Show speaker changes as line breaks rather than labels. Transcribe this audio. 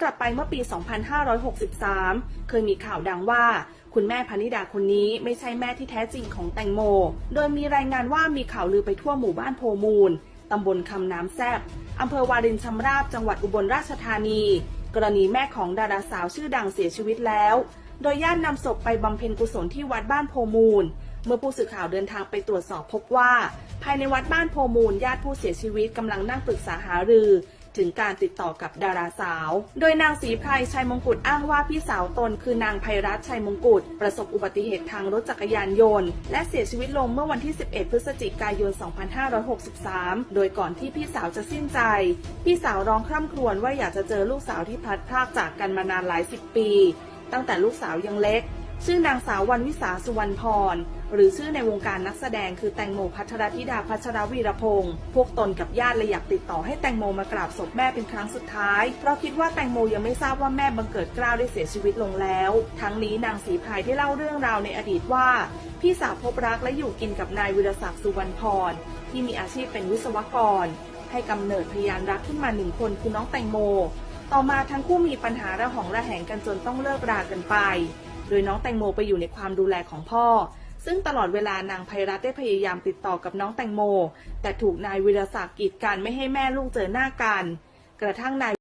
กลับไปเมื่อปี 2563 เคยมีข่าวดังว่า คุณแม่พนิดาคนนี้ไม่ใช่แม่ที่แท้จริงของแตงโม โดยมีรายงานว่ามีข่าวลือไปทั่วหมู่บ้านโพมูล ตำบลคำน้ำแซบอำเภอวารินชำราบ จังหวัดอุบลราชธานี กรณีแม่ของดาราสาวชื่อดังเสียชีวิตแล้ว โดยญาตินำศพไปบำเพ็ญกุศลที่วัดบ้านโพมูล เมื่อผู้สื่อข่าวเดินทางไปตรวจสอบพบว่า ภายในวัดบ้านโพมูล ญาติผู้เสียชีวิตกำลังนั่งปรึกษาหารือ ถึงการติดต่อกับดาราสาว โดยนางศรีไพรชัยมงกุฎอ้างว่าพี่สาวตนคือนางไพรัตชัยมงกุฎประสบอุบัติเหตุทางรถจักรยานยนต์ และเสียชีวิตลงเมื่อวันที่ 11 พฤศจิกายน 2563 โดยก่อนที่พี่สาวจะสิ้นใจ พี่สาวร้องคร่ำครวญว่าอยากจะเจอลูกสาวที่พลัดพรากจากกันมานานหลายสิบปี ตั้งแต่ลูกสาวยังเล็ก ชื่อนางสาววันวิสาสุวรรณพร หรือชื่อในวงการนักแสดงคือแตงโมพัทรธิดาพัชรวีรพงศ์พวกตนกับญาติเลยอยากติดต่อให้แตงโมมากราบศพแม่เป็นครั้งสุดท้าย เพราะคิดว่าแตงโมยังไม่ทราบว่าแม่บังเกิดเกล้าวได้เสียชีวิตลงแล้ว ทั้งนี้นางศรีพายได้เล่าเรื่องราวในอดีตว่า พี่สาวพบรักและอยู่กินกับนายวิรศักดิ์สุวรรณพร ที่มีอาชีพเป็นวิศวกร ให้กำเนิดพยานรักขึ้นมาหนึ่งคนคือน้องแตงโม ต่อมาทั้งคู่มีปัญหาระหองระแหงกันจนต้องเลิกรากันไป โดยน้องแตงโมไปอยู่ในความดูแลของพ่อ ซึ่งตลอดเวลานางไพรัตได้พยายามติดต่อกับน้องแตงโม แต่ถูกนายวิรศักดิ์กีดกันไม่ให้แม่ลูกเจอหน้ากัน กระทั่งนาย